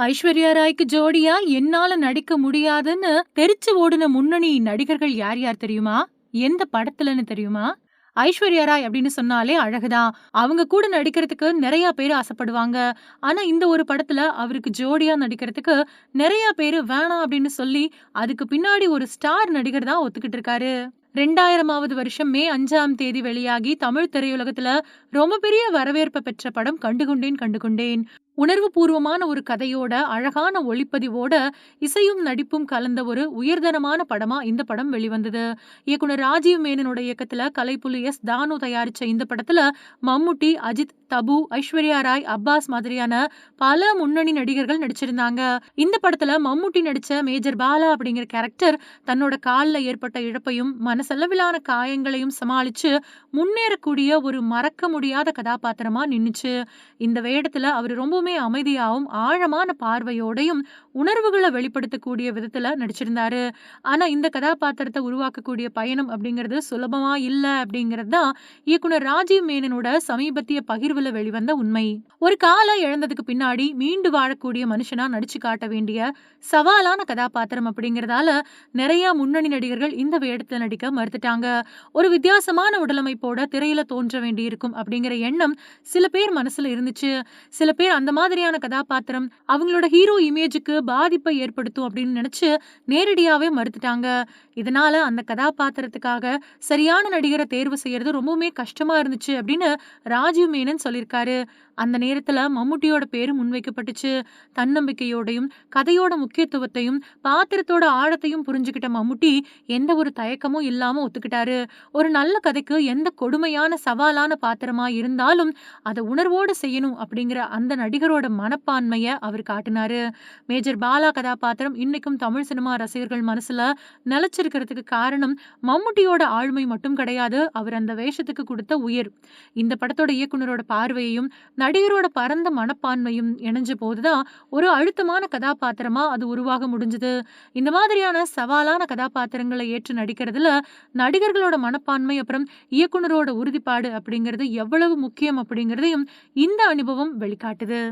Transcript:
ஐஸ்வர்யா ராய்க்கு ஜோடியா என்னால நடிக்க முடியாதுன்னு தெரிச்சு ஓடுன முன்னணி நடிகர்கள் யார் யார் தெரியுமா? எந்த படத்துலன்னு தெரியுமா? ஐஸ்வர்யா ராய் அப்படின்னு சொன்னாலே அழகுதான். அவங்க கூட நடிக்கிறதுக்கு நிறைய பேர் ஆசைப்படுவாங்க. ஆனா இந்த ஒரு படத்துல அவருக்கு ஜோடியா நடிக்கிறதுக்கு நிறைய பேர் வேணாம் அப்படின்னு சொல்லி அதுக்கு பின்னாடி ஒரு ஸ்டார் நடிகர் தான் ஒத்துக்கிட்டு இருக்காரு. ரெண்டாயிரமாவது வருஷம் மே அஞ்சாம் தேதி வெளியாகி தமிழ் திரையுலகத்துல ரொம்ப பெரிய வரவேற்பை பெற்ற படம் கண்டுகொண்டேன் கண்டுகொண்டேன். உணர்வு பூர்வமான ஒரு கதையோட அழகான ஒளிப்பதிவோட இசையும் நடிப்பும் கலந்த ஒரு உயர்தனமான படமா இந்த படம் வெளிவந்தது. இயக்குனர் ராஜீவ் மேனனோட இயக்கத்துல கலைப்புலி எஸ் தானு தயாரிச்ச இந்த படத்துல மம்முட்டி அஜித் தபு ஐஸ்வர்யா ராய் அப்பாஸ் மாதிரியான பல முன்னணி நடிகர்கள் நடிச்சிருந்தாங்க. இந்த படத்துல மம்முட்டி நடிச்ச மேஜர் பாலா அப்படிங்கிற கேரக்டர் தன்னோட காலில் ஏற்பட்ட இழப்பையும் மனசளவிலான காயங்களையும் சமாளிச்சு முன்னேறக்கூடிய ஒரு மறக்க முடியாத கதாபாத்திரமா நின்னுச்சு. இந்த வேடத்துல அவர் ரொம்பவுமே எப்பவுமே அமைதியாகவும் ஆழமான பார்வையோடையும் உணர்வுகளை வெளிப்படுத்தக்கூடிய விதத்தில் நடிச்சிருந்தாரு. ஆனால் இந்த கதாபாத்திரத்தை உருவாக்கக்கூடிய பயணம் அப்படிங்கிறது சுலபமா இல்லை அப்படிங்கிறது தான் இயக்குனர் ராஜீவ் மேனனோட சமீபத்திய பகிர்வில் வெளிவந்த உண்மை. ஒரு காலம் இழந்ததுக்கு பின்னாடி மீண்டு வாழக்கூடிய மனுஷனா நடிச்சு காட்ட வேண்டிய சவாலான கதாபாத்திரம் அப்படிங்கிறதால நிறைய முன்னணி நடிகர்கள் இந்த வேடத்தில் நடிக்க மறுத்துட்டாங்க. ஒரு வித்தியாசமான உடலமைப்போட திரையில தோன்ற வேண்டியிருக்கும் அப்படிங்கிற எண்ணம் சில பேர் மனசுல இருந்துச்சு. சில பேர் அந்த மாதிரியான கதாபாத்திரம் அவங்களோட ஹீரோ இமேஜுக்கு பாதிப்பை ஏற்படுத்தும் அப்படின்னு நினைச்சு நேரடியாவே மறுத்துட்டாங்க. இதனால அந்த கதாபாத்திரத்துக்காக சரியான நடிகரை தேர்வு செய்யறது ரொம்பவுமே கஷ்டமா இருந்துச்சு அப்படின்னு ராஜீவ் மேனன் சொல்லியிருக்காரு. அந்த நேரத்துல மம்முட்டியோட பேரு முன்வைக்கப்பட்டுச்சு. தன்னம்பிக்கையோடையும் கதையோட முக்கியத்துவத்தையும் பாத்திரத்தோட ஆழத்தையும் புரிஞ்சுக்கிட்ட மம்முட்டி எந்த ஒரு தயக்கமும் இல்லாம ஒத்துக்கிட்டாரு. ஒரு நல்ல கதைக்கு எந்த கொடுமையான சவாலான பாத்திரமா இருந்தாலும் அதை உணர்வோடு செய்யணும் அப்படிங்கிற அந்த நடிகரோட மனப்பான்மைய அவர் காட்டினாரு. மேஜர் பாலா கதாபாத்திரம் இன்னைக்கும் தமிழ் சினிமா ரசிகர்கள் மனசுல நிலச்சிருக்கிறதுக்கு காரணம் மம்முட்டியோட ஆளுமை மட்டும் கிடையாது அவர் அந்த வேஷத்துக்கு கொடுத்த உயிர். இந்த படத்தோட இயக்குனரோட பார்வையையும் நடிகரோட பரந்த மனப்பான்மையும் இணைஞ்ச போதுதான் ஒரு அழுத்தமான கதாபாத்திரமா அது உருவாக முடிஞ்சது. இந்த மாதிரியான சவாலான கதாபாத்திரங்களை ஏற்று நடிக்கிறதுல நடிகர்களோட மனப்பான்மை அப்புறம் இயக்குனரோட உறுதிப்பாடு அப்படிங்கிறது எவ்வளவு முக்கியம் அப்படிங்கிறதையும் இந்த அனுபவம் வெளிக்காட்டுது.